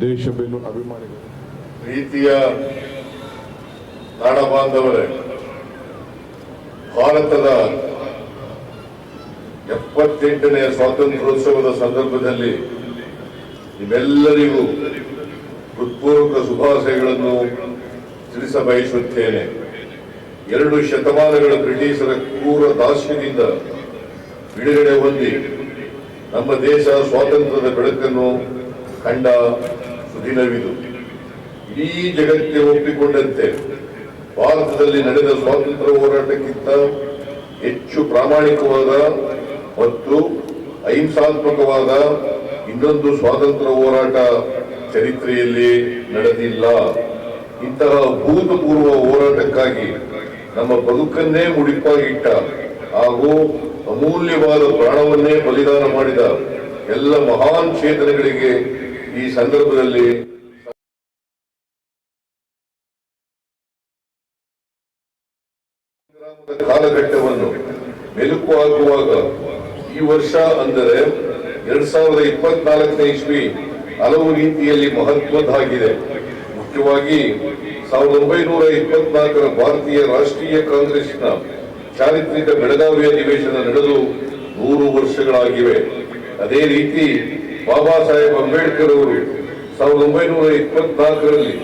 ದೇಶ ಬೆನ್ನು ಅಭಿಮಾನಿಗಳು ಪ್ರೀತಿಯ ನಾಡ ಭಾರತದ ಎಪ್ಪತ್ತೆಂಟನೆಯ ಸ್ವಾತಂತ್ರ್ಯೋತ್ಸವದ ಸಂದರ್ಭದಲ್ಲಿ ನಿಮ್ಮೆಲ್ಲರಿಗೂ ಹೃತ್ಪೂರ್ವಕ ಶುಭಾಶಯಗಳನ್ನು ತಿಳಿಸ ಬಯಸುತ್ತೇನೆ ಎರಡು ಶತಮಾನಗಳ ಬ್ರಿಟಿಷರ ಕ್ರೂರ ದಾಸ್ಯದಿಂದ ಬಿಡುಗಡೆ ಹೊಂದಿ ನಮ್ಮ ದೇಶ ಸ್ವಾತಂತ್ರ್ಯದ ಬೆಳಕನ್ನು ಕಂಡ ದಿನವಿದು. ಇಡೀ ಜಗತ್ತಿಗೆ ಒಪ್ಪಿಕೊಂಡಂತೆ ಭಾರತದಲ್ಲಿ ನಡೆದ ಸ್ವಾತಂತ್ರ್ಯ ಹೋರಾಟಕ್ಕಿಂತ ಹೆಚ್ಚು ಪ್ರಾಮಾಣಿಕವಾದ ಮತ್ತು ಅಹಿಂಸಾತ್ಮಕವಾದ ಇನ್ನೊಂದು ಸ್ವಾತಂತ್ರ್ಯ ಹೋರಾಟ ಚರಿತ್ರೆಯಲ್ಲಿ ನಡೆದಿಲ್ಲ. ಇಂತಹ ಭೂತಪೂರ್ವ ಹೋರಾಟಕ್ಕಾಗಿ ನಮ್ಮ ಬದುಕನ್ನೇ ಮುಡಿಪಾಗಿಟ್ಟ ಹಾಗೂ ಅಮೂಲ್ಯವಾದ ಪ್ರಾಣವನ್ನೇ ಬಲಿದಾನ ಮಾಡಿದ ಎಲ್ಲ ಮಹಾನ್ ಚೇತನಗಳಿಗೆ ಈ ಸಂದರ್ಭದಲ್ಲಿ ಕಾಲಘಟ್ಟವನ್ನು ಮೆಲುಕು ಹಾಕುವಾಗ ಈ ವರ್ಷ ಅಂದರೆ ಎರಡ್ ಸಾವಿರದ ಇಪ್ಪತ್ನಾಲ್ಕನೇ ಇಸ್ವಿ ಹಲವು ರೀತಿಯಲ್ಲಿ ಮಹತ್ವದ್ದಾಗಿದೆ. ಮುಖ್ಯವಾಗಿ ಸಾವಿರದ ಒಂಬೈನೂರ ಇಪ್ಪತ್ನಾಲ್ಕರ ಭಾರತೀಯ ರಾಷ್ಟ್ರೀಯ ಕಾಂಗ್ರೆಸ್ನ ಚಾರಿತ್ರಿಕ ಬೆಳಗಾವಿ ಅಧಿವೇಶನ ನಡೆದು ನೂರು ವರ್ಷಗಳಾಗಿವೆ. ಅದೇ ರೀತಿ ಬಾಬಾ ಸಾಹೇಬ್ ಅಂಬೇಡ್ಕರ್ ಅವರು ಸಾವಿರದ ಒಂಬೈನೂರ ಇಪ್ಪತ್ನಾಲ್ಕರಲ್ಲಿ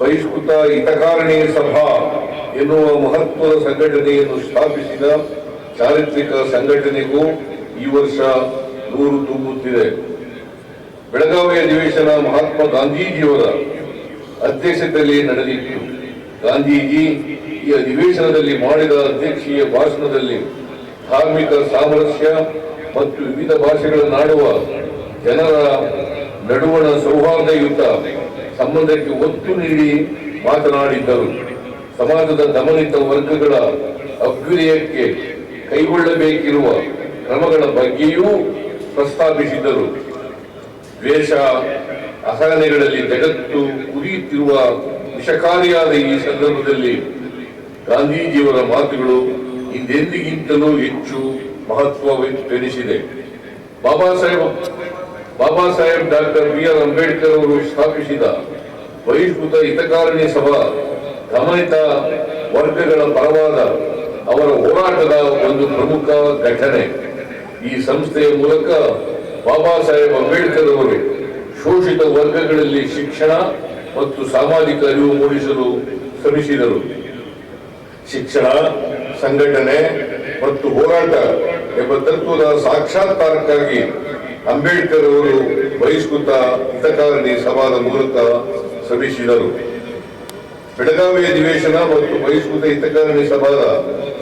ಬಹಿಷ್ಕೃತ ಹಿತಕಾರಣಿ ಸಭಾ ಎನ್ನುವ ಮಹತ್ವದ ಸಂಘಟನೆಯನ್ನು ಸ್ಥಾಪಿಸಿದ ಚಾರಿತ್ರಿಕ ಸಂಘಟನೆಗೂ ಈ ವರ್ಷ ನೂರು ತುಂಬುತ್ತಿದೆ. ಬೆಳಗಾವಿ ಅಧಿವೇಶನ ಮಹಾತ್ಮ ಗಾಂಧೀಜಿಯವರ ಅಧ್ಯಕ್ಷತೆಯಲ್ಲಿ ನಡೆದಿತ್ತು. ಗಾಂಧೀಜಿ ಈ ಅಧಿವೇಶನದಲ್ಲಿ ಮಾಡಿದ ಅಧ್ಯಕ್ಷೀಯ ಭಾಷಣದಲ್ಲಿ ಧಾರ್ಮಿಕ ಸಾಮರಸ್ಯ ಮತ್ತು ವಿವಿಧ ಭಾಷೆಗಳನ್ನಾಡುವ ಜನರ ನಡುವಣ ಸೌಹಾರ್ದಯುತ ಸಂಬಂಧಕ್ಕೆ ಒತ್ತು ನೀಡಿ ಮಾತನಾಡಿದ್ದರು. ಸಮಾಜದ ದಮನಿತ ವರ್ಗಗಳ ಅಭ್ಯುದಯಕ್ಕೆ ಕೈಗೊಳ್ಳಬೇಕಿರುವ ಕ್ರಮಗಳ ಬಗ್ಗೆಯೂ ಪ್ರಸ್ತಾಪಿಸಿದರು ದ್ವೇಷ, ಅಸಹನೆಗಳಲ್ಲಿ ಜಗತ್ತು ಕುರಿಯುತ್ತಿರುವ ವಿಷಕಾರಿಯಾದ ಈ ಸಂದರ್ಭದಲ್ಲಿ ಗಾಂಧೀಜಿಯವರ ಮಾತುಗಳು ಹಿಂದೆಂದಿಗಿಂತಲೂ ಹೆಚ್ಚು ಮಹತ್ವವೆನಿಸಿದೆ Baba Saheb Baba Saheb doctor B R Ambedkar ಅವರು ಸ್ಥಾಪಿಸಿದ ಬಹಿಷ್ಕೃತ ಹಿತಕಾರಣಿ ಸಭಾ ಗಮನಿತ ವರ್ಗಗಳ ಪರವಾದ ಅವರ ಹೋರಾಟದ ಒಂದು ಪ್ರಮುಖ ಘಟನೆ. ಈ ಸಂಸ್ಥೆಯ ಮೂಲಕ ಬಾಬಾ ಸಾಹೇಬ್ ಅಂಬೇಡ್ಕರ್ ಅವರು ಶೋಷಿತ ವರ್ಗಗಳಲ್ಲಿ ಶಿಕ್ಷಣ ಮತ್ತು ಸಾಮಾಜಿಕ ಅರಿವು ಮೂಡಿಸಲು ಶ್ರಮಿಸಿದರು. ಶಿಕ್ಷಣ, ಸಂಘಟನೆ ಮತ್ತು ಹೋರಾಟ ಎಂಬ ತತ್ವದ ಸಾಕ್ಷಾತ್ಕಾರಕ್ಕಾಗಿ ಅಂಬೇಡ್ಕರ್ ಅವರು ಬಹಿಷ್ಕೃತ ಹಿತಕಾರಣಿ ಸಭಾದ ಮೂಲಕ ಶ್ರಮಿಸಿದರು. ಬೆಳಗಾವಿ ಅಧಿವೇಶನ ಮತ್ತು ಬಹಿಷ್ಕೃತ ಹಿತಕಾರಣಿ ಸಭಾದ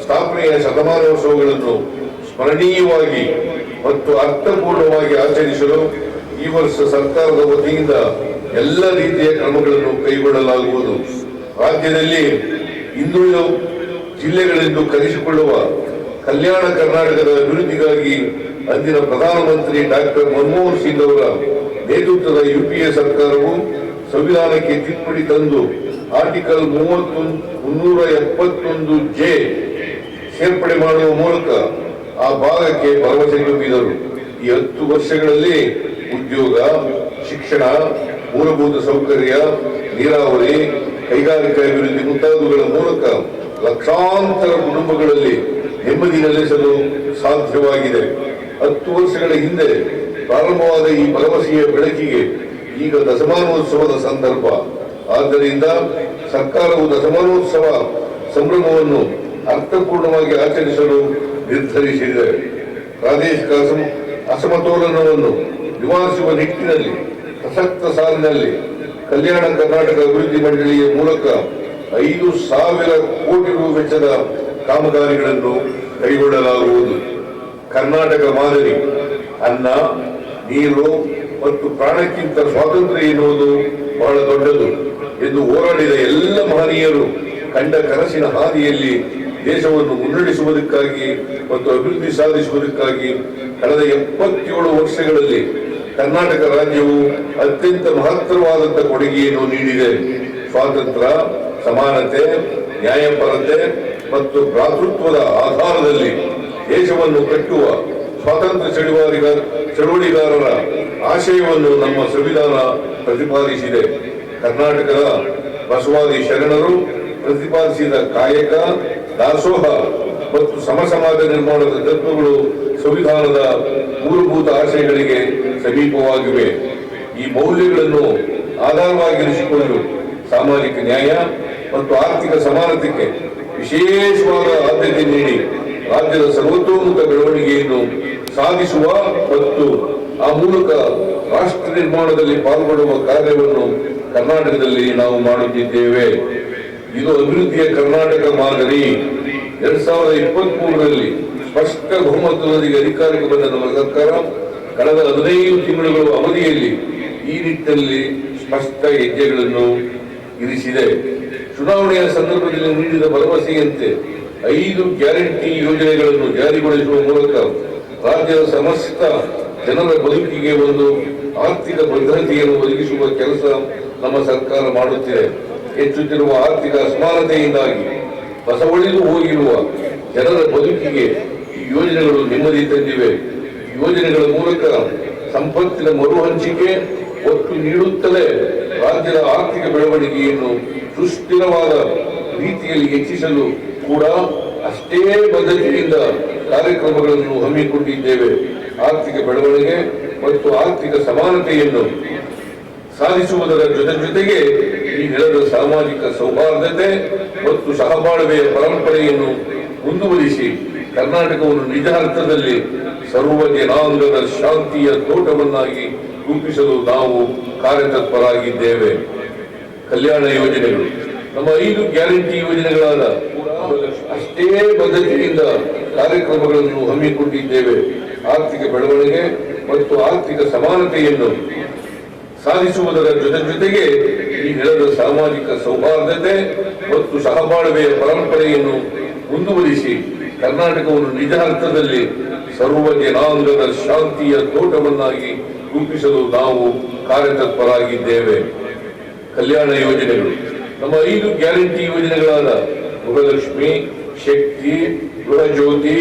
ಸ್ಥಾಪನೆಯ ಶತಮಾನೋತ್ಸವಗಳನ್ನು ಸ್ಮರಣೀಯವಾಗಿ ಮತ್ತು ಅರ್ಥಪೂರ್ಣವಾಗಿ ಆಚರಿಸಲು ಈ ವರ್ಷ ಸರ್ಕಾರದ ವತಿಯಿಂದ ಎಲ್ಲ ರೀತಿಯ ಕ್ರಮಗಳನ್ನು ಕೈಗೊಳ್ಳಲಾಗುವುದು. ರಾಜ್ಯದಲ್ಲಿ ಹಿಂದುಳಿದ ಜಿಲ್ಲೆಗಳೆಂದು ಕರೆಸಿಕೊಳ್ಳುವ ಕಲ್ಯಾಣ ಕರ್ನಾಟಕದ ಅಭಿವೃದ್ಧಿಗಾಗಿ ಅಂದಿನ ಪ್ರಧಾನಮಂತ್ರಿ ಡಾಕ್ಟರ್ ಮನಮೋಹನ್ ಸಿಂಗ್ ಅವರ ನೇತೃತ್ವದ ಯುಪಿಎ ಸರ್ಕಾರವು ಸಂವಿಧಾನಕ್ಕೆ ತಿದ್ದುಪಡಿ ತಂದು ಆರ್ಟಿಕಲ್ ಮೂವತ್ತೊಂದು ಮುನ್ನೂರ ಎಪ್ಪತ್ತೊಂದು ಜೆ ಸೇರ್ಪಡೆ ಮಾಡುವ ಮೂಲಕ ಆ ಭಾಗಕ್ಕೆ ಭರವಸೆ ನೀಡಿದರು ಈ ಹತ್ತು ವರ್ಷಗಳಲ್ಲಿ ಉದ್ಯೋಗ, ಶಿಕ್ಷಣ, ಮೂಲಭೂತ ಸೌಕರ್ಯ, ನೀರಾವರಿ, ಕೈಗಾರಿಕಾ ಅಭಿವೃದ್ಧಿ ಮುಂತಾದವುಗಳ ಮೂಲಕ ಲಕ್ಷಾಂತರ ಕುಟುಂಬಗಳಲ್ಲಿ ನೆಮ್ಮದಿ ನೆಲೆಸಲು ಸಾಧ್ಯವಾಗಿದೆ. ಹತ್ತು ವರ್ಷಗಳ ಹಿಂದೆ ಪ್ರಾರಂಭವಾದ ಈ ಭರವಸೆಯ ಬೆಳಕಿಗೆ ಈಗ ದಶಮಾನೋತ್ಸವದ ಸಂದರ್ಭ. ಆದ್ದರಿಂದ ಸರ್ಕಾರವು ದಶಮಾನೋತ್ಸವ ಸಂಭ್ರಮವನ್ನು ಅರ್ಥಪೂರ್ಣವಾಗಿ ಆಚರಿಸಲು ನಿರ್ಧರಿಸಿದೆ. ಪ್ರಾದೇಶಿಕ ಅಸಮ, ಅಸಮತೋಲನವನ್ನು ನಿವಾರಿಸುವ ನಿಟ್ಟಿನಲ್ಲಿ, ಪ್ರಸಕ್ತ ಸಾಲಿನಲ್ಲಿ ಕಲ್ಯಾಣ ಕರ್ನಾಟಕ ಅಭಿವೃದ್ಧಿ ಮಂಡಳಿಯ ಮೂಲಕ ಐದು ಸಾವಿರ ಕೋಟಿ ರು ವೆಚ್ಚದ ಕಾಮಗಾರಿಗಳನ್ನು ಕೈಗೊಳ್ಳಲಾಗುವುದು. ಕರ್ನಾಟಕ ಮಾದರಿ ಅನ್ನ, ನೀರು ಮತ್ತು ಪ್ರಾಣಕ್ಕಿಂತ ಸ್ವಾತಂತ್ರ್ಯ ಎನ್ನುವುದು ಬಹಳ ದೊಡ್ಡದು ಎಂದು ಹೋರಾಡಿದ ಎಲ್ಲ ಮಹನೀಯರು ಕಂಡ ಕನಸಿನ ಹಾದಿಯಲ್ಲಿ ದೇಶವನ್ನು ಮುನ್ನಡೆಸುವುದಕ್ಕಾಗಿ ಮತ್ತು ಅಭಿವೃದ್ಧಿ ಸಾಧಿಸುವುದಕ್ಕಾಗಿ ಕಳೆದ ಎಪ್ಪತ್ತೇಳು ವರ್ಷಗಳಲ್ಲಿ ಕರ್ನಾಟಕ ರಾಜ್ಯವು ಅತ್ಯಂತ ಮಹತ್ತರವಾದಂತಹ ಕೊಡುಗೆಯನ್ನು ನೀಡಿದೆ. ಸ್ವಾತಂತ್ರ್ಯ ಸಮಾನತೆ ನ್ಯಾಯಪರತೆ ಮತ್ತು ಭ್ರಾತೃತ್ವದ ಆಧಾರದಲ್ಲಿ ದೇಶವನ್ನು ಕಟ್ಟುವ ಸ್ವಾತಂತ್ರ್ಯ ಚಳುವಳಿಗ ಚಳುವಳಿಗಾರರ ಆಶಯವನ್ನು ನಮ್ಮ ಸಂವಿಧಾನ ಪ್ರತಿಪಾದಿಸಿದೆ. ಕರ್ನಾಟಕದ ಬಸವಾದಿ ಶರಣರು ಪ್ರತಿಪಾದಿಸಿದ ಕಾಯಕ, ದಾಸೋಹ ಮತ್ತು ಸಮಸಮಾಜ ನಿರ್ಮಾಣದ ತತ್ವಗಳು ಸಂವಿಧಾನದ ಮೂಲಭೂತ ಆಶಯಗಳಿಗೆ ಸಮೀಪವಾಗಿವೆ. ಈ ಮೌಲ್ಯಗಳನ್ನು ಆಧಾರವಾಗಿರಿಸಿಕೊಂಡು ಸಾಮಾಜಿಕ ನ್ಯಾಯ ಮತ್ತು ಆರ್ಥಿಕ ಸಮಾನತೆಗೆ ವಿಶೇಷವಾದ ಆದ್ಯತೆ ನೀಡಿ ರಾಜ್ಯದ ಸರ್ವತೋಮುಖ ಬೆಳವಣಿಗೆಯನ್ನು ಸಾಧಿಸುವ ಮತ್ತು ಆ ಮೂಲಕ ರಾಷ್ಟ್ರ ನಿರ್ಮಾಣದಲ್ಲಿ ಪಾಲ್ಗೊಳ್ಳುವ ಕಾರ್ಯವನ್ನು ಕರ್ನಾಟಕದಲ್ಲಿ ನಾವು ಮಾಡುತ್ತಿದ್ದೇವೆ. ಇದು ಅಭಿವೃದ್ಧಿಯ ಕರ್ನಾಟಕ ಮಾದರಿ. ಎರಡ್ ಸಾವಿರದ ಇಪ್ಪತ್ತ್ ಮೂರರಲ್ಲಿ ಸ್ಪಷ್ಟ ಬಹುಮತದೊಂದಿಗೆ ಅಧಿಕಾರಕ್ಕೆ ಬಂದ ನಮ್ಮ ಸರ್ಕಾರ ಕಳೆದ ಹದಿನೈದು ತಿಂಗಳುಗಳ ಅವಧಿಯಲ್ಲಿ ಈ ನಿಟ್ಟಿನಲ್ಲಿ ಸ್ಪಷ್ಟ ಹೆಜ್ಜೆಗಳನ್ನು ಇರಿಸಿದೆ. ಚುನಾವಣೆಯ ಸಂದರ್ಭದಲ್ಲಿ ನೀಡಿದ ಭರವಸೆಯಂತೆ ಐದು ಗ್ಯಾರಂಟಿ ಯೋಜನೆಗಳನ್ನು ಜಾರಿಗೊಳಿಸುವ ಮೂಲಕ ರಾಜ್ಯದ ಸಮಸ್ತ ಜನರ ಬದುಕಿಗೆ ಒಂದು ಆರ್ಥಿಕ ಭದ್ರತೆಯನ್ನು ಒದಗಿಸುವ ಕೆಲಸ ನಮ್ಮ ಸರ್ಕಾರ ಮಾಡುತ್ತಿದೆ. ಹೆಚ್ಚುತ್ತಿರುವ ಆರ್ಥಿಕ ಅಸಮಾನತೆಯಿಂದಾಗಿ ಬಸವಳಿದು ಹೋಗಿರುವ ಜನರ ಬದುಕಿಗೆ ಈ ಯೋಜನೆಗಳು ನೆಮ್ಮದಿ ತಂದಿವೆ. ಯೋಜನೆಗಳ ಮೂಲಕ ಸಂಪತ್ತಿನ ಮರು ಹಂಚಿಕೆ ಒತ್ತು ನೀಡುತ್ತಲೇ ರಾಜ್ಯದ ಆರ್ಥಿಕ ಬೆಳವಣಿಗೆಯನ್ನು ಸುಸ್ಥಿರವಾದ ರೀತಿಯಲ್ಲಿ ಹೆಚ್ಚಿಸಲು ಕೂಡ ಅಷ್ಟೇ ಬದ್ಧತೆಯಿಂದ ಕಾರ್ಯಕ್ರಮಗಳನ್ನು ಹಮ್ಮಿಕೊಂಡಿದ್ದೇವೆ. ಆರ್ಥಿಕ ಬೆಳವಣಿಗೆ ಮತ್ತು ಆರ್ಥಿಕ ಸಮಾನತೆಯನ್ನು ಸಾಧಿಸುವುದರ ಜೊತೆ ಜೊತೆಗೆ ಈ ನೆಲದ ಸಾಮಾಜಿಕ ಸೌಹಾರ್ದತೆ ಮತ್ತು ಸಹಬಾಳ್ವೆಯ ಪರಂಪರೆಯನ್ನು ಮುಂದುವರಿಸಿ ಕರ್ನಾಟಕವನ್ನು ನಿಜ ಅರ್ಥದಲ್ಲಿ ಸರ್ವ ಜನಾಂಗದ ಶಾಂತಿಯ ತೋಟವನ್ನಾಗಿ ರೂಪಿಸಲು ನಾವು ಕಾರ್ಯತತ್ಪರಾಗಿದ್ದೇವೆ. ಕಲ್ಯಾಣ ಯೋಜನೆಗಳು. ನಮ್ಮ ಐದು ಗ್ಯಾರಂಟಿ ಯೋಜನೆಗಳಾದ ಅಷ್ಟೇ ಬದ್ಧತೆಯಿಂದ ಕಾರ್ಯಕ್ರಮಗಳನ್ನು ಹಮ್ಮಿಕೊಂಡಿದ್ದೇವೆ. ಆರ್ಥಿಕ ಬೆಳವಣಿಗೆ ಮತ್ತು ಆರ್ಥಿಕ ಸಮಾನತೆಯನ್ನು ಸಾಧಿಸುವುದರ ಜೊತೆ ಜೊತೆಗೆ ಈ ನೆಲದ ಸಾಮಾಜಿಕ ಸೌಹಾರ್ದತೆ ಮತ್ತು ಸಹಬಾಳ್ವೆಯ ಪರಂಪರೆಯನ್ನು ಮುಂದುವರಿಸಿ ಕರ್ನಾಟಕವನ್ನು ನಿಜ ಅರ್ಥದಲ್ಲಿ ಸರ್ವ ಜನಾಂಗದ ಶಾಂತಿಯ ತೋಟವನ್ನಾಗಿ ರೂಪಿಸಲು ನಾವು ಕಾರ್ಯತತ್ಪರಾಗಿದ್ದೇವೆ. ಕಲ್ಯಾಣ ಯೋಜನೆಗಳು. ನಮ್ಮ ಐದು ಗ್ಯಾರಂಟಿ ಯೋಜನೆಗಳಾದ ಗೃಹಲಕ್ಷ್ಮಿ ಶಕ್ತಿ ಗೃಹ ಜ್ಯೋತಿ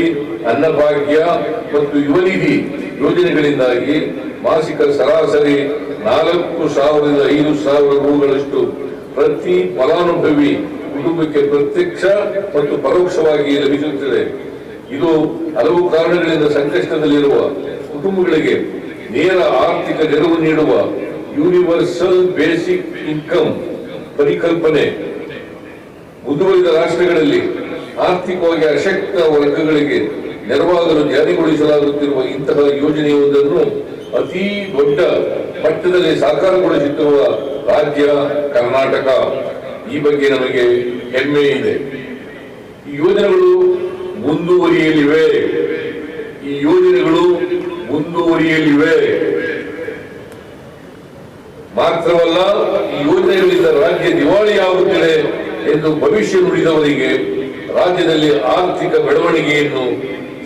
ಅನ್ನಭಾಗ್ಯ ಮತ್ತು ಯುವನಿಧಿ ಯೋಜನೆಗಳಿಂದಾಗಿ ಮಾಸಿಕ ಸರಾಸರಿ ನಾಲ್ಕು ಸಾವಿರದ ಐದು ಸಾವಿರ ರೂಗಳಷ್ಟು ಪ್ರತಿ ಫಲಾನುಭವಿ ಕುಟುಂಬಕ್ಕೆ ಪ್ರತ್ಯಕ್ಷ ಮತ್ತು ಪರೋಕ್ಷವಾಗಿ ಲಭಿಸುತ್ತದೆ. ಇದು ಹಲವು ಕಾರಣಗಳಿಂದ ಸಂಕಷ್ಟದಲ್ಲಿರುವ ಕುಟುಂಬಗಳಿಗೆ ನೇರ ಆರ್ಥಿಕ ನೆರವು ನೀಡುವ ಯೂನಿವರ್ಸಲ್ ಬೇಸಿಕ್ ಇನ್ಕಮ್ ಪರಿಕಲ್ಪನೆ. ಮುಂದುವರಿದ ರಾಷ್ಟ್ರಗಳಲ್ಲಿ ಆರ್ಥಿಕವಾಗಿ ಅಶಕ್ತ ವರ್ಗಗಳಿಗೆ ನೆರವಾಗಲು ಜಾರಿಗೊಳಿಸಲಾಗುತ್ತಿರುವ ಇಂತಹ ಯೋಜನೆಯೊಂದನ್ನು ಅತಿ ದೊಡ್ಡ ಮಟ್ಟದಲ್ಲಿ ಸಾಕಾರಗೊಳಿಸುತ್ತಿರುವ ರಾಜ್ಯ ಕರ್ನಾಟಕ. ಈ ಬಗ್ಗೆ ನಮಗೆ ಹೆಮ್ಮೆ ಇದೆ. ಈ ಯೋಜನೆಗಳು ಮುಂದುವರಿಯಲಿವೆ. ಈ ಯೋಜನೆಗಳು ಮುಂದುವರಿಯಲಿವೆ. ಮಾತ್ರವಲ್ಲ, ಈ ಯೋಜನೆಗಳಿಂದ ರಾಜ್ಯ ದಿವಾಳಿಯಾಗುತ್ತಿದೆ ಎಂದು ಭವಿಷ್ಯ ನುಡಿದವರಿಗೆ ರಾಜ್ಯದಲ್ಲಿ ಆರ್ಥಿಕ ಬೆಳವಣಿಗೆಯನ್ನು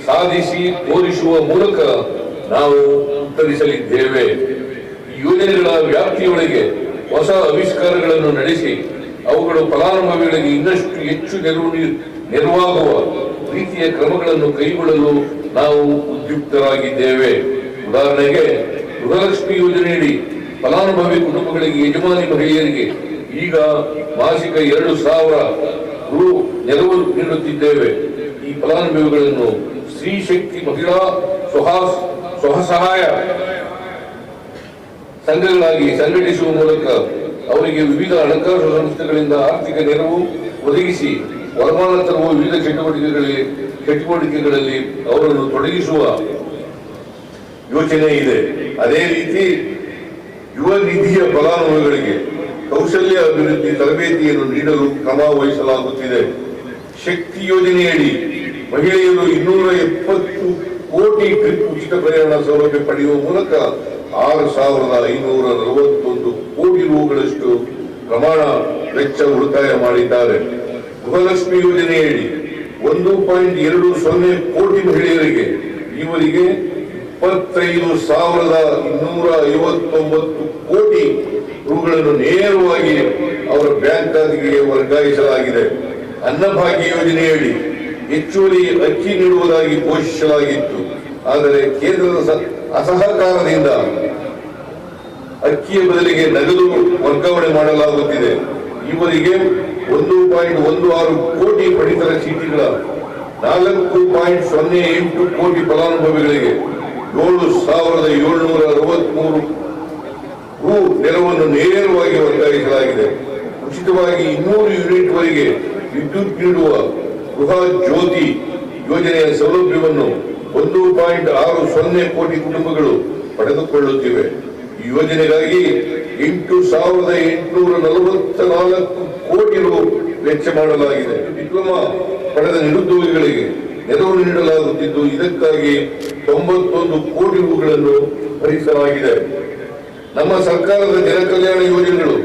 ಸಾಧಿಸಿ ತೋರಿಸುವ ಮೂಲಕ ನಾವು ಉತ್ತರಿಸಲಿದ್ದೇವೆ. ಯೋಜನೆಗಳ ವ್ಯಾಪ್ತಿಯೊಳಗೆ ಹೊಸ ಆವಿಷ್ಕಾರಗಳನ್ನು ನಡೆಸಿ ಅವುಗಳು ಫಲಾನುಭವಿಗಳಿಗೆ ಇನ್ನಷ್ಟು ಹೆಚ್ಚು ನೆರವು ನೆರವಾಗುವ ರೀತಿಯ ಕ್ರಮಗಳನ್ನು ಕೈಗೊಳ್ಳಲು ನಾವು ಉದ್ಯುಕ್ತರಾಗಿದ್ದೇವೆ. ಉದಾಹರಣೆಗೆ, ಗೃಹಲಕ್ಷ್ಮಿ ಯೋಜನೆಯಡಿ ಫಲಾನುಭವಿ ಕುಟುಂಬಗಳಿಗೆ ಯಜಮಾನಿ ಮಹಿಳೆಯರಿಗೆ ಈಗ ಮಾಸಿಕ ಎರಡು ಸಾವಿರ ರು ನೆರವು ನೀಡುತ್ತಿದ್ದೇವೆ. ಈ ಫಲಾನುಭವಿಗಳನ್ನು ಸ್ತ್ರೀ ಶಕ್ತಿ ಮಹಿಳಾ ಸ್ವಸಹಾಯ ಸಂಘಗಳಾಗಿ ಸಂಘಟಿಸುವ ಮೂಲಕ ಅವರಿಗೆ ವಿವಿಧ ಹಣಕಾಸು ಸಂಸ್ಥೆಗಳಿಂದ ಆರ್ಥಿಕ ನೆರವು ಒದಗಿಸಿ ವರಮಾನ ತರುವ ವಿವಿಧ ಚಟುವಟಿಕೆಗಳಲ್ಲಿ ಚಟುವಟಿಕೆಗಳಲ್ಲಿ ಅವರನ್ನು ತೊಡಗಿಸುವ ಯೋಚನೆ ಇದೆ. ಅದೇ ರೀತಿ ಯುವ ನಿಧಿಯ ಫಲಾನುಭವಿಗಳಿಗೆ ಕೌಶಲ್ಯ ಅಭಿವೃದ್ಧಿ ತರಬೇತಿಯನ್ನು ನೀಡಲು ಕ್ರಮ ವಹಿಸಲಾಗುತ್ತಿದೆ. ಶಕ್ತಿ ಯೋಜನೆಯಡಿ ಮಹಿಳೆಯರು ಇನ್ನೂರ ಎಪ್ಪತ್ತು ಕೋಟಿ ಟ್ರಿಪ್ ಉಚಿತ ಪ್ರಯಾಣ ಸೌಲಭ್ಯ ಪಡೆಯುವ ಮೂಲಕ ಆರು ಸಾವಿರದ ಐನೂರ ನಲವತ್ತೊಂದು ಕೋಟಿ ರೂಗಳಷ್ಟು ಪ್ರಮಾಣ ವೆಚ್ಚ ಉಳಿತಾಯ ಮಾಡಿದ್ದಾರೆ. ಗೃಹಲಕ್ಷ್ಮಿ ಯೋಜನೆಯಡಿ ಒಂದು ಪಾಯಿಂಟ್ ಎರಡು ಸೊನ್ನೆ ಕೋಟಿ ಮಹಿಳೆಯರಿಗೆ ಇವರಿಗೆ ಇಪ್ಪತ್ತೈದು ಸಾವಿರದ ಇನ್ನೂರ ಐವತ್ತೊಂಬತ್ತು ಕೋಟಿ ರುಗಳನ್ನು ನೇರವಾಗಿ ಅವರ ಬ್ಯಾಂಕ್ ಖಾತೆಗೆ ವರ್ಗಾಯಿಸಲಾಗಿದೆ. ಅನ್ನಭಾಗ್ಯ ಯೋಜನೆಯಡಿ ಹೆಚ್ಚುವರಿ ಅಕ್ಕಿ ನೀಡುವುದಾಗಿ ಘೋಷಿಸಲಾಗಿತ್ತು. ಆದರೆ ಕೇಂದ್ರದ ಅಸಹಕಾರದಿಂದ ಅಕ್ಕಿಯ ಬದಲಿಗೆ ನಗದು ವರ್ಗಾವಣೆ ಮಾಡಲಾಗುತ್ತಿದೆ. ಇವರಿಗೆ ಒಂದು ಪಾಯಿಂಟ್ ಒಂದು ಆರು ಕೋಟಿ ಪಡಿತರ ಚೀಟಿಗಳ ನಾಲ್ಕು ಪಾಯಿಂಟ್ ಸೊನ್ನೆ ಎಂಟು ಕೋಟಿ ಫಲಾನುಭವಿಗಳಿಗೆ ಏಳು ಸಾವಿರದ ಏಳ್ನೂರ ಅರವತ್ಮೂರು ರು ನೆರವನ್ನು ನೇರವಾಗಿ ವರ್ಗಾಯಿಸಲಾಗಿದೆ. ಉಚಿತವಾಗಿ ಇನ್ನೂರು ಯೂನಿಟ್ ವರೆಗೆ ವಿದ್ಯುತ್ ನೀಡುವ ಗೃಹ ಜ್ಯೋತಿ ಯೋಜನೆಯ ಸೌಲಭ್ಯವನ್ನು ಒಂದು ಪಾಯಿಂಟ್ ಆರು ಸೊನ್ನೆ ಕೋಟಿ ಕುಟುಂಬಗಳು ಪಡೆದುಕೊಳ್ಳುತ್ತಿವೆ. ಈ ಯೋಜನೆಗಾಗಿ ಎಂಟು ಸಾವಿರದ ಎಂಟುನೂರ ನಲವತ್ತ ನಾಲ್ಕು ಕೋಟಿ ರು ವೆಚ್ಚ ಮಾಡಲಾಗಿದೆ. ಡಿಪ್ಲೊಮಾ ಪಡೆದ ನಿರುದ್ಯೋಗಿಗಳಿಗೆ ನೆರವು ನೀಡಲಾಗುತ್ತಿದ್ದು, ಇದಕ್ಕಾಗಿ ತೊಂಬತ್ತೊಂದು ಕೋಟಿ ರುಗಳನ್ನು ಭರಿಸಲಾಗಿದೆ. ನಮ್ಮ ಸರ್ಕಾರದ ಜನಕಲ್ಯಾಣ ಯೋಜನೆಗಳು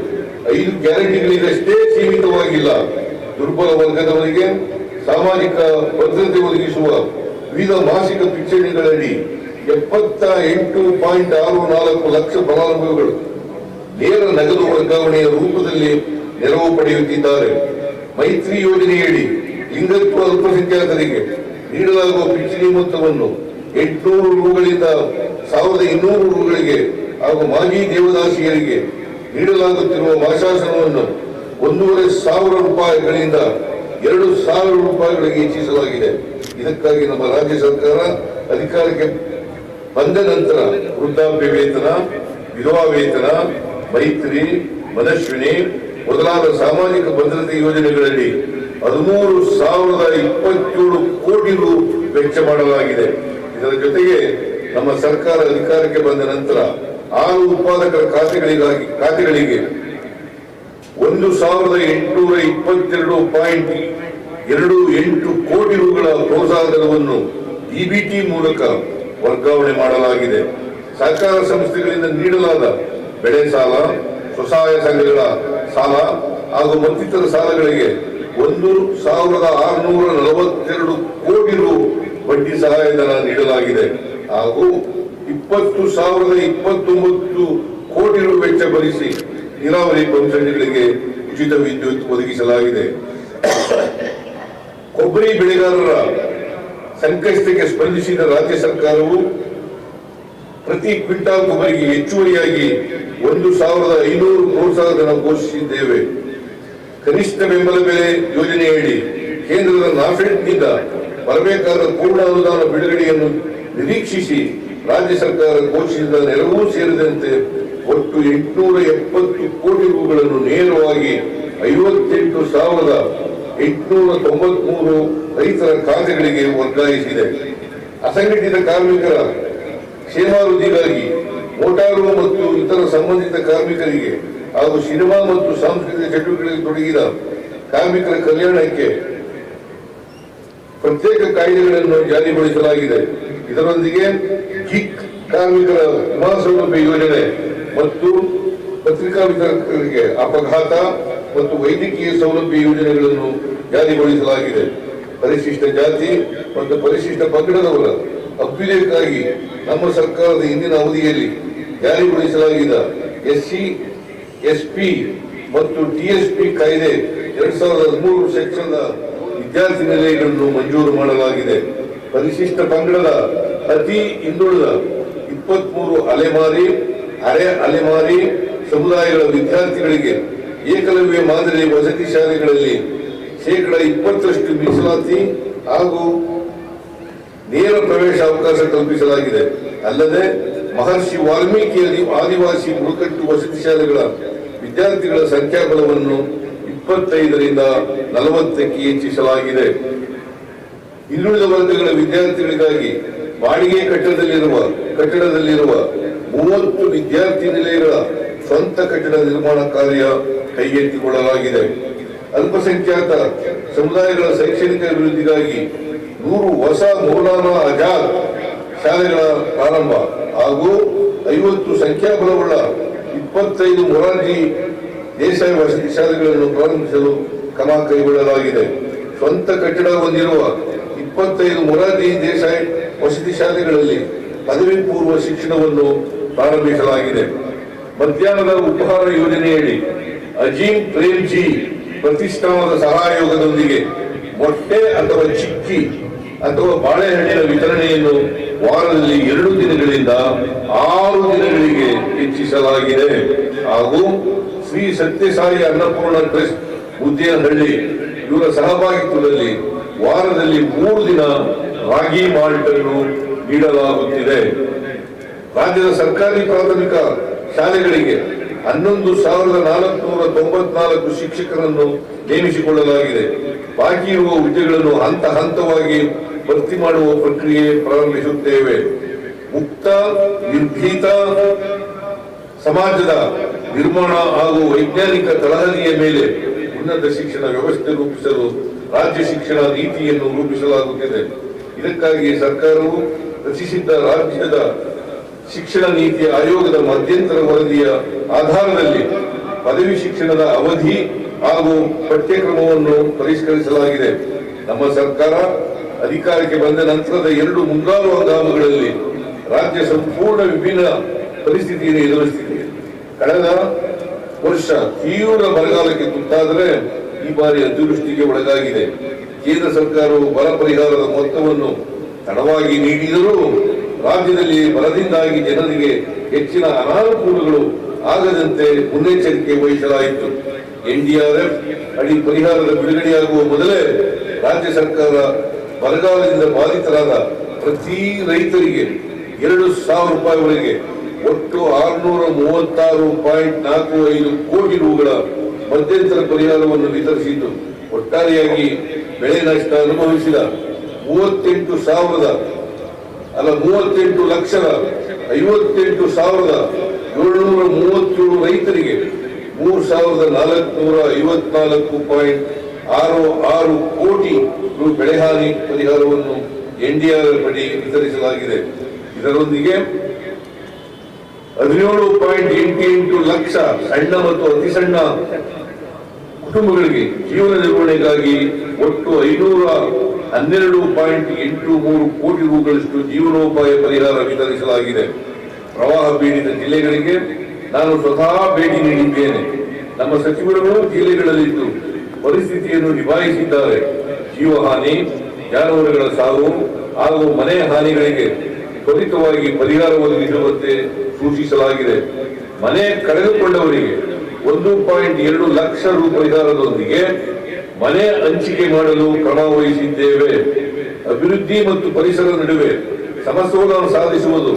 ಐದು ಗ್ಯಾರಂಟಿಗಳಿಗಷ್ಟೇ ಸೀಮಿತವಾಗಿಲ್ಲ. ದುರ್ಬಲ ವರ್ಗದವರಿಗೆ ಸಾಮಾಜಿಕ ಭದ್ರತೆ ಒದಗಿಸುವ ವಿವಿಧ ಮಾಸಿಕ ಪಿಂಚಣಿಗಳಡಿ ಎಪ್ಪತ್ತ ಎಂಟು ಪಾಯಿಂಟ್ ಆರು ನಾಲ್ಕು ಲಕ್ಷ ಫಲಾನುಭವಿಗಳು ನೇರ ನಗದು ವರ್ಗಾವಣೆಯ ರೂಪದಲ್ಲಿ ನೆರವು ಪಡೆಯುತ್ತಿದ್ದಾರೆ. ಮೈತ್ರಿ ಯೋಜನೆಯಡಿ ಲಿಂಗತ್ವ ಅಲ್ಪಸಂಖ್ಯಾತರಿಗೆ ನೀಡಲಾಗುವ ಪಿಂಚಣಿ ಮೊತ್ತವನ್ನು ಎಂಟುನೂರು ರೂಗಳಿಂದ ಸಾವಿರದ ಇನ್ನೂರು ರೂಗಳಿಗೆ ಹಾಗೂ ಮಾಜಿ ದೇವದಾಸಿಯರಿಗೆ ನೀಡಲಾಗುತ್ತಿರುವ ಮಾಶಾಸನವನ್ನು ಒಂದೂವರೆ ಸಾವಿರ ರೂಪಾಯಿಗಳಿಂದ ಎರಡು ಸಾವಿರ ರೂಪಾಯಿಗಳಿಗೆ ಹೆಚ್ಚಿಸಲಾಗಿದೆ. ಇದಕ್ಕಾಗಿ ನಮ್ಮ ರಾಜ್ಯ ಸರ್ಕಾರ ಅಧಿಕಾರಕ್ಕೆ ಬಂದ ನಂತರ ವೃದ್ಧಾಪ್ಯ ವೇತನ, ವಿಧವಾ ವೇತನ ಮೈತ್ರಿ, ಮನಶ್ವಿನಿ, ಮೊದಲಾದ ಸಾಮಾಜಿಕ ಭದ್ರತೆ ಯೋಜನೆಗಳಲ್ಲಿ ಹದಿಮೂರು ಸಾವಿರದ ಇಪ್ಪತ್ತೇಳು ಕೋಟಿ ರು ವೆಚ್ಚ ಮಾಡಲಾಗಿದೆ. ಇದರ ಜೊತೆಗೆ ನಮ್ಮ ಸರ್ಕಾರ ಅಧಿಕಾರಕ್ಕೆ ಬಂದ ನಂತರ ಆರು ಉತ್ಪಾದಕರ ಖಾತೆಗಳಿಗಾಗಿ ಖಾತೆಗಳಿಗೆ ಒಂದು ಸಾವಿರದ ಎಂಟುನೂರ ಇಪ್ಪತ್ತೆರಡು ಪಾಯಿಂಟ್ ಎರಡು ಎಂಟು ಕೋಟಿ ರುಗಳ ಪ್ರೋತ್ಸಾಹಧನವನ್ನು ಇಬಿಟಿ ಮೂಲಕ ವರ್ಗಾವಣೆ ಮಾಡಲಾಗಿದೆ. ಸಹಕಾರ ಸಂಸ್ಥೆಗಳಿಂದ ನೀಡಲಾದ ಬೆಳೆ ಸಾಲ, ಸ್ವಸಹಾಯ ಸಂಘಗಳ ಸಾಲ ಹಾಗೂ ಮತ್ತಿತರ ಸಾಲಗಳಿಗೆ ಒಂದು ಸಾವಿರದ ಆರುನೂರ ನಲವತ್ತೆರಡು ಕೋಟಿ ರು ಬಡ್ಡಿ ಸಹಾಯಧನ ನೀಡಲಾಗಿದೆ ಹಾಗೂ ಇಪ್ಪತ್ತು ಸಾವಿರದ ಇಪ್ಪತ್ತೊಂಬತ್ತು ಕೋಟಿ ರು ವೆಚ್ಚ ಭರಿಸಿ ನೀರಾವರಿ ಪಂಪ್ಸೆಟ್ಗಳಿಗೆ ಉಚಿತ ವಿದ್ಯುತ್ ಒದಗಿಸಲಾಗಿದೆ. ಕೊಬ್ಬರಿ ಬೆಳೆಗಾರರ ಸಂಕಷ್ಟಕ್ಕೆ ಸ್ಪಂದಿಸಿದ ರಾಜ್ಯ ಸರ್ಕಾರವು ಪ್ರತಿ ಕ್ವಿಂಟಾಲ್ ಕೊಬ್ಬರಿಗೆ ಹೆಚ್ಚುವರಿಯಾಗಿ ಒಂದು ಸಾವಿರದ ಐನೂರು ಪ್ರೋತ್ಸಾಹಧನ ಘೋಷಿಸಿದ್ದೇವೆ. ಕನಿಷ್ಠ ಬೆಂಬಲ ಬೆಲೆ ಯೋಜನೆಯಡಿ ಕೇಂದ್ರದ ನಾಫೆಡ್ನಿಂದ ಬರಬೇಕಾದ ಪೂರ್ಣ ಅನುದಾನ ಬಿಡುಗಡೆಯನ್ನು ನಿರೀಕ್ಷಿಸಿ ರಾಜ್ಯ ಸರ್ಕಾರ ಘೋಷಿಸಿದ ನೆರವೂ ಸೇರಿದಂತೆ ಒಟ್ಟು ಎಂಟುನೂರ ಎಪ್ಪತ್ತು ಕೋಟಿ ರೂಪಾಯಿಗಳನ್ನು ನೇರವಾಗಿ ಐವತ್ತೆಂಟು ಸಾವಿರದ ಎಂಟುನೂರ ತೊಂಬತ್ಮೂರು ರೈತರ ಖಾತೆಗಳಿಗೆ ವರ್ಗಾಯಿಸಿದೆ. ಅಸಂಘಟಿತ ಕಾರ್ಮಿಕರ ಕ್ಷೇಮಾಭಿವೃದ್ಧಿಗಾಗಿ ಮೋಟಾರು ಮತ್ತು ಇತರ ಸಂಬಂಧಿತ ಕಾರ್ಮಿಕರಿಗೆ ಹಾಗೂ ಸಿನಿಮಾ ಮತ್ತು ಸಾಂಸ್ಕೃತಿಕ ಚಟುವಟಿಕೆಗಳಲ್ಲಿ ತೊಡಗಿದ ಕಾರ್ಮಿಕರ ಕಲ್ಯಾಣಕ್ಕೆ ಪ್ರತ್ಯೇಕ ಕಾಯ್ದೆಗಳನ್ನು ಜಾರಿಗೊಳಿಸಲಾಗಿದೆ. ಇದರೊಂದಿಗೆ ಕಿಕ್ ಕಾರ್ಮಿಕರ ವಿಮಾ ಸೌಲಭ್ಯ ಯೋಜನೆ ಮತ್ತು ಪತ್ರಿಕಾ ವಿತರಕರಿಗೆ ಅಪಘಾತ ಮತ್ತು ವೈದ್ಯಕೀಯ ಸೌಲಭ್ಯ ಯೋಜನೆಗಳನ್ನು ಜಾರಿಗೊಳಿಸಲಾಗಿದೆ. ಪರಿಶಿಷ್ಟ ಜಾತಿ ಮತ್ತು ಪರಿಶಿಷ್ಟ ಪಂಗಡದವರ ಅಭ್ಯುದಯಕ್ಕಾಗಿ ನಮ್ಮ ಸರ್ಕಾರದ ಹಿಂದಿನ ಅವಧಿಯಲ್ಲಿ ಜಾರಿಗೊಳಿಸಲಾಗಿದ್ದ ಎಸ್ಸಿ, ಎಸ್ಪಿ ಮತ್ತು ಟಿಎಸ್ಪಿ ಕಾಯ್ದೆ ಎರಡ್ ಸಾವಿರದ ಹದಿಮೂರು ಸೆಕ್ಷನ್ ವಿದ್ಯಾರ್ಥಿ ನಿಲಯಗಳನ್ನು ಮಂಜೂರು ಮಾಡಲಾಗಿದೆ. ಪರಿಶಿಷ್ಟ ಪಂಗಡದ ಅತಿ ಹಿಂದುಳಿದ ಇಪ್ಪತ್ಮೂರು ಅಲೆಮಾರಿ, ಅರೆ ಅಲೆಮಾರಿ ಸಮುದಾಯಗಳ ವಿದ್ಯಾರ್ಥಿಗಳಿಗೆ ಏಕಲವ್ಯ ಮಾದರಿ ವಸತಿ ಶಾಲೆಗಳಲ್ಲಿ ಶೇಕಡ ಇಪ್ಪತ್ತರಷ್ಟು ಮೀಸಲಾತಿ ಹಾಗೂ ನೇರ ಪ್ರವೇಶ ಅವಕಾಶ ಕಲ್ಪಿಸಲಾಗಿದೆ. ಅಲ್ಲದೆ ಮಹರ್ಷಿ ವಾಲ್ಮೀಕಿ ಆದಿವಾಸಿ ಬುಡಕಟ್ಟು ವಸತಿ ಶಾಲೆಗಳ ವಿದ್ಯಾರ್ಥಿಗಳ ಸಂಖ್ಯಾಬಲವನ್ನು ಇಪ್ಪತ್ತೈದರಿಂದ ನಲವತ್ತಕ್ಕೆ ಹೆಚ್ಚಿಸಲಾಗಿದೆ. ಇನ್ನುಳಿದ ವರ್ಗಗಳ ವಿದ್ಯಾರ್ಥಿಗಳಿಗಾಗಿ ಬಾಡಿಗೆ ಕಟ್ಟಡದಲ್ಲಿರುವ ಕಟ್ಟಡದಲ್ಲಿರುವ ಮೂವತ್ತು ವಿದ್ಯಾರ್ಥಿ ನಿಲಯಗಳ ಸ್ವಂತ ಕಟ್ಟಡ ನಿರ್ಮಾಣ ಕಾರ್ಯ ಕೈಗೆತ್ತಿಕೊಳ್ಳಲಾಗಿದೆ. ಅಲ್ಪಸಂಖ್ಯಾತ ಸಮುದಾಯಗಳ ಶೈಕ್ಷಣಿಕ ಅಭಿವೃದ್ಧಿಗಾಗಿ ನೂರು ಹೊಸ ಮೌಲಾನಾ ಆಜಾದ್ ಶಾಲೆಗಳ ಪ್ರಾರಂಭ ಹಾಗೂ ಐವತ್ತು ಸಂಖ್ಯಾಬಲವುಳ್ಳ ಇಪ್ಪತ್ತೈದು ಮೊರಾರ್ಜಿ ದೇಸಾಯಿ ವಸತಿ ಶಾಲೆಗಳನ್ನು ಪ್ರಾರಂಭಿಸಲು ಕ್ರಮ ಕೈಗೊಳ್ಳಲಾಗಿದೆ. ಸ್ವಂತ ಕಟ್ಟಡ ಹೊಂದಿರುವ ಇಪ್ಪತ್ತೈದು ಮೊರಾರ್ಜಿ ದೇಸಾಯಿ ವಸತಿ ಶಾಲೆಗಳಲ್ಲಿ ಪದವಿ ಪೂರ್ವ ಶಿಕ್ಷಣವನ್ನು ಪ್ರಾರಂಭಿಸಲಾಗಿದೆ. ಮಧ್ಯಾಹ್ನದ ಉಪಹಾರ ಯೋಜನೆಯಡಿ ಅಜೀಂ ಪ್ರೇಮ್ಜಿ ಪ್ರತಿಷ್ಠಾನದ ಸಹಯೋಗದೊಂದಿಗೆ ಮೊಟ್ಟೆ ಅಥವಾ ಚಿಕ್ಕಿ ಅಥವಾ ಬಾಳೆಹಣ್ಣಿನ ವಿತರಣೆಯನ್ನು ವಾರದಲ್ಲಿ ಎರಡು ದಿನಗಳಿಂದ ಆರು ದಿನಗಳಿಗೆ ಹೆಚ್ಚಿಸಲಾಗಿದೆ. ಹಾಗೂ ಶ್ರೀ ಸತ್ಯಸಾಯಿ ಅನ್ನಪೂರ್ಣ ಟ್ರಸ್ಟ್ ಮುದ್ದೇನಹಳ್ಳಿ ಇವರ ಸಹಭಾಗಿತ್ವದಲ್ಲಿ ವಾರದಲ್ಲಿ ಮೂರು ದಿನ ರಾಗಿ ಮಾಲ್ಟ್ ಅನ್ನು ನೀಡಲಾಗುತ್ತಿದೆ. ರಾಜ್ಯದ ಸರ್ಕಾರಿ ಪ್ರಾಥಮಿಕ ಶಾಲೆಗಳಿಗೆ ಹನ್ನೊಂದು ಸಾವಿರದ ನಾಲ್ಕುನೂರ ತೊಂಬತ್ನಾಲ್ಕು ಶಿಕ್ಷಕರನ್ನು ನೇಮಿಸಿಕೊಳ್ಳಲಾಗಿದೆ. ಬಾಕಿ ಇರುವ ಹುದ್ದೆಗಳನ್ನು ಹಂತ ಹಂತವಾಗಿ ಭರ್ತಿ ಮಾಡುವ ಪ್ರಕ್ರಿಯೆ ಪ್ರಾರಂಭಿಸುತ್ತೇವೆ. ಮುಕ್ತ, ನಿರ್ಭೀತ ಸಮಾಜದ ನಿರ್ಮಾಣ ಹಾಗೂ ವೈಜ್ಞಾನಿಕ ತಳಹದಿಯ ಮೇಲೆ ಉನ್ನತ ಶಿಕ್ಷಣ ವ್ಯವಸ್ಥೆ ರೂಪಿಸಲು ರಾಜ್ಯ ಶಿಕ್ಷಣ ನೀತಿಯನ್ನು ರೂಪಿಸಲಾಗುತ್ತಿದೆ. ಇದಕ್ಕಾಗಿ ಸರ್ಕಾರವು ರಚಿಸಿದ್ದ ರಾಜ್ಯದ ಶಿಕ್ಷಣ ನೀತಿ ಆಯೋಗದ ಮಧ್ಯಂತರ ವರದಿಯ ಆಧಾರದಲ್ಲಿ ಪದವಿ ಶಿಕ್ಷಣದ ಅವಧಿ ಹಾಗೂ ಪಠ್ಯಕ್ರಮವನ್ನು ಪರಿಷ್ಕರಿಸಲಾಗಿದೆ. ನಮ್ಮ ಸರ್ಕಾರ ಅಧಿಕಾರಕ್ಕೆ ಬಂದ ನಂತರದ ಎರಡು ಮುಂಗಾರು ಹಂಗಾಮುಗಳಲ್ಲಿ ರಾಜ್ಯ ಸಂಪೂರ್ಣ ವಿಭಿನ್ನ ಪರಿಸ್ಥಿತಿಯನ್ನು ಎದುರಿಸುತ್ತಿದೆ ಕಳೆದ ವರ್ಷ ತೀವ್ರ ಬರಗಾಲಕ್ಕೆ ತುತ್ತಾದರೆ ಈ ಬಾರಿ ಅತಿವೃಷ್ಟಿಗೆ ಒಳಗಾಗಿದೆ. ಕೇಂದ್ರ ಸರ್ಕಾರವು ಬರ ಪರಿಹಾರದ ಮೊತ್ತವನ್ನು ತಡವಾಗಿ ನೀಡಿದರೂ ರಾಜ್ಯದಲ್ಲಿ ಬರದಿಂದಾಗಿ ಜನರಿಗೆ ಹೆಚ್ಚಿನ ಅನಾನುಕೂಲಗಳು ಆಗದಂತೆ ಮುನ್ನೆಚ್ಚರಿಕೆ ವಹಿಸಲಾಯಿತು. ಎನ್ಡಿಆರ್ಎಫ್ ಅಡಿ ಪರಿಹಾರದ ಬಿಡುಗಡೆಯಾಗುವ ಮೊದಲೇ ರಾಜ್ಯ ಸರ್ಕಾರ ಬರಗಾಲದಿಂದ ಬಾಧಿತರಾದ ಪ್ರತಿ ರೈತರಿಗೆ ಎರಡು ಸಾವಿರ ರೂಪಾಯಿವರೆಗೆ ಒಟ್ಟು ಆರುನೂರ ಮೂವತ್ತಾರು ಪಾಯಿಂಟ್ ನಾಲ್ಕು ಐದು ಕೋಟಿ ರೂಗಳ ಮಧ್ಯಂತರ ಪರಿಹಾರವನ್ನು ವಿತರಿಸಿದ್ದು ಒಟ್ಟಾರೆಯಾಗಿ ಬೆಳೆ ನಷ್ಟ ಅನುಭವಿಸಿದ ಮೂವತ್ತೆಂಟು ಸಾವಿರದ ಅಲ್ಲ, ಮೂವತ್ತೆಂಟು ಲಕ್ಷ ಐವತ್ತೆಂಟು ಸಾವಿರದ ಏಳ್ನೂರ ಮೂವತ್ತೇಳು ರೈತರಿಗೆ ಮೂರು ಸಾವಿರದ ನಾಲ್ಕುನೂರ ಐವತ್ನಾಲ್ಕು ಪಾಯಿಂಟ್ ಆರು ಆರು ಕೋಟಿ ರು ಬೆಳೆಹಾನಿ ಪರಿಹಾರವನ್ನು ಎನ್ಡಿಆರ್ ಬಳಿ ವಿತರಿಸಲಾಗಿದೆ. ಇದರೊಂದಿಗೆ ಹದಿನೇಳು ಪಾಯಿಂಟ್ ಎಂಟು ಎಂಟು ಲಕ್ಷ ಸಣ್ಣ ಮತ್ತು ಅತಿ ಸಣ್ಣ ಕುಟುಂಬಗಳಿಗೆ ಜೀವನ ನಿರ್ವಹಣೆಗಾಗಿ ಒಟ್ಟು ಐನೂರ ಹನ್ನೆರಡು ಪಾಯಿಂಟ್ ಎಂಟು ಮೂರು ಕೋಟಿ ರೂಗಳಷ್ಟು ಜೀವನೋಪಾಯ ಪರಿಹಾರ ವಿತರಿಸಲಾಗಿದೆ. ಪ್ರವಾಹ ಪೀಡಿತ ಜಿಲ್ಲೆಗಳಿಗೆ ನಾನು ಸ್ವತಃ ಭೇಟಿ ನೀಡಿದ್ದೇನೆ. ನಮ್ಮ ಸಚಿವರುಗಳು ಜಿಲ್ಲೆಗಳಲ್ಲಿದ್ದು ಪರಿಸ್ಥಿತಿಯನ್ನು ನಿಭಾಯಿಸಿದ್ದಾರೆ. ಜೀವಹಾನಿ ಜಾನುವಾರುಗಳ ಸಾವು ಹಾಗೂ ಮನೆ ಹಾನಿಗಳಿಗೆ ತ್ವರಿತವಾಗಿ ಪರಿಹಾರ ಒದಗಿಸುವಂತೆ ಸೂಚಿಸಲಾಗಿದೆ. ಮನೆ ಕಳೆದುಕೊಂಡವರಿಗೆ ಒಂದು ಪಾಯಿಂಟ್ ಎರಡು ಲಕ್ಷ ರು ಪರಿಹಾರದೊಂದಿಗೆ ಮನೆ ಹಂಚಿಕೆ ಮಾಡಲು ಕ್ರಮ ವಹಿಸಿದ್ದೇವೆ. ಅಭಿವೃದ್ಧಿ ಮತ್ತು ಪರಿಸರ ನಡುವೆ ಸಮತೋಲನ ಸಾಧಿಸುವುದು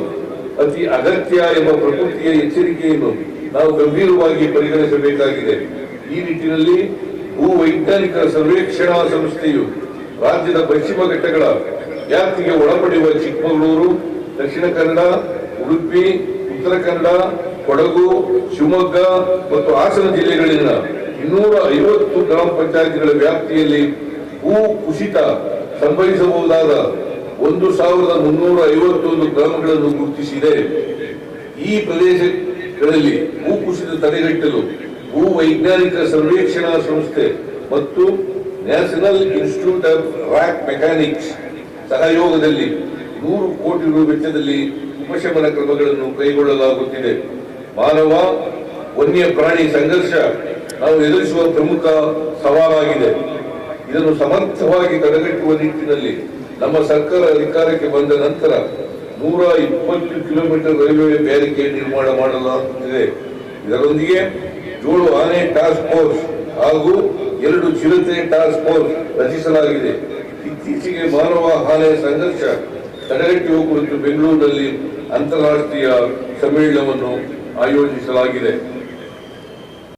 ಅತಿ ಅಗತ್ಯ ಎಂಬ ಪ್ರಕೃತಿಯ ಎಚ್ಚರಿಕೆಯನ್ನು ನಾವು ಗಂಭೀರವಾಗಿ ಪರಿಗಣಿಸಬೇಕಾಗಿದೆ. ಈ ನಿಟ್ಟಿನಲ್ಲಿ ಭೂ ವೈಜ್ಞಾನಿಕ ಸರ್ವೇಕ್ಷಣಾ ಸಂಸ್ಥೆಯು ರಾಜ್ಯದ ಪಶ್ಚಿಮ ಘಟ್ಟಗಳ ವ್ಯಾಪ್ತಿಗೆ ಒಳಪಡುವ ಚಿಕ್ಕಮಗಳೂರು, ದಕ್ಷಿಣ ಕನ್ನಡ, ಉಡುಪಿ, ಉತ್ತರ ಕನ್ನಡ, ಕೊಡಗು, ಶಿವಮೊಗ್ಗ ಮತ್ತು ಹಾಸನ ಜಿಲ್ಲೆಗಳಿನ ಇನ್ನೂರ ಐವತ್ತು ಗ್ರಾಮ ಪಂಚಾಯತ್ಗಳ ವ್ಯಾಪ್ತಿಯಲ್ಲಿ ಭೂ ಕುಸಿತ ಸಂಭವಿಸಬಹುದಾದ ಒಂದು ಸಾವಿರದ ಮುನ್ನೂರ ಐವತ್ತೊಂದು ಗ್ರಾಮಗಳನ್ನು ಗುರುತಿಸಿದೆ. ಈ ಪ್ರದೇಶಗಳಲ್ಲಿ ಭೂ ಕುಸಿತ ತಡೆಗಟ್ಟಲು ಭೂ ವೈಜ್ಞಾನಿಕ ಸರ್ವೇಕ್ಷಣಾ ಸಂಸ್ಥೆ ಮತ್ತು national institute of rock mechanics ಸಹಯೋಗದಲ್ಲಿ ನೂರು ಕೋಟಿ ರೂಪಾಯಿ ವೆಚ್ಚದಲ್ಲಿ ಉಪಶಮನ ಕ್ರಮಗಳನ್ನು ಕೈಗೊಳ್ಳಲಾಗುತ್ತಿದೆ. ಮಾನವ ವನ್ಯ ಪ್ರಾಣಿ ಸಂಘರ್ಷ ನಾವು ಎದುರಿಸುವ ಪ್ರಮುಖ ಸವಾಲಾಗಿದೆ. ಇದನ್ನು ಸಮರ್ಥವಾಗಿ ತಡೆಗಟ್ಟುವ ನಿಟ್ಟಿನಲ್ಲಿ ನಮ್ಮ ಸರ್ಕಾರ ಅಧಿಕಾರಕ್ಕೆ ಬಂದ ನಂತರ ನೂರ ಇಪ್ಪತ್ತು ಕಿಲೋಮೀಟರ್ ರೈಲ್ವೆ ಬ್ಯಾರಿಕೇಡ್ ನಿರ್ಮಾಣ ಮಾಡಲಾಗುತ್ತಿದೆ. ಇದರೊಂದಿಗೆ ಏಳು ಆನೆ ಟಾಸ್ಕ್ ಫೋರ್ಸ್ ಹಾಗೂ ಎರಡು ಚಿರತೆ ಟಾಸ್ಕ್ ಫೋರ್ಸ್ ರಚಿಸಲಾಗಿದೆ. ಇತ್ತೀಚೆಗೆ ಮಾನವ ಆನೆ ಸಂಘರ್ಷ ತಡೆಗಟ್ಟುವ ಕುರಿತು ಬೆಂಗಳೂರಿನಲ್ಲಿ ಅಂತಾರಾಷ್ಟ್ರೀಯ ಸಮ್ಮೇಳನವನ್ನು ಆಯೋಜಿಸಲಾಗಿದೆ.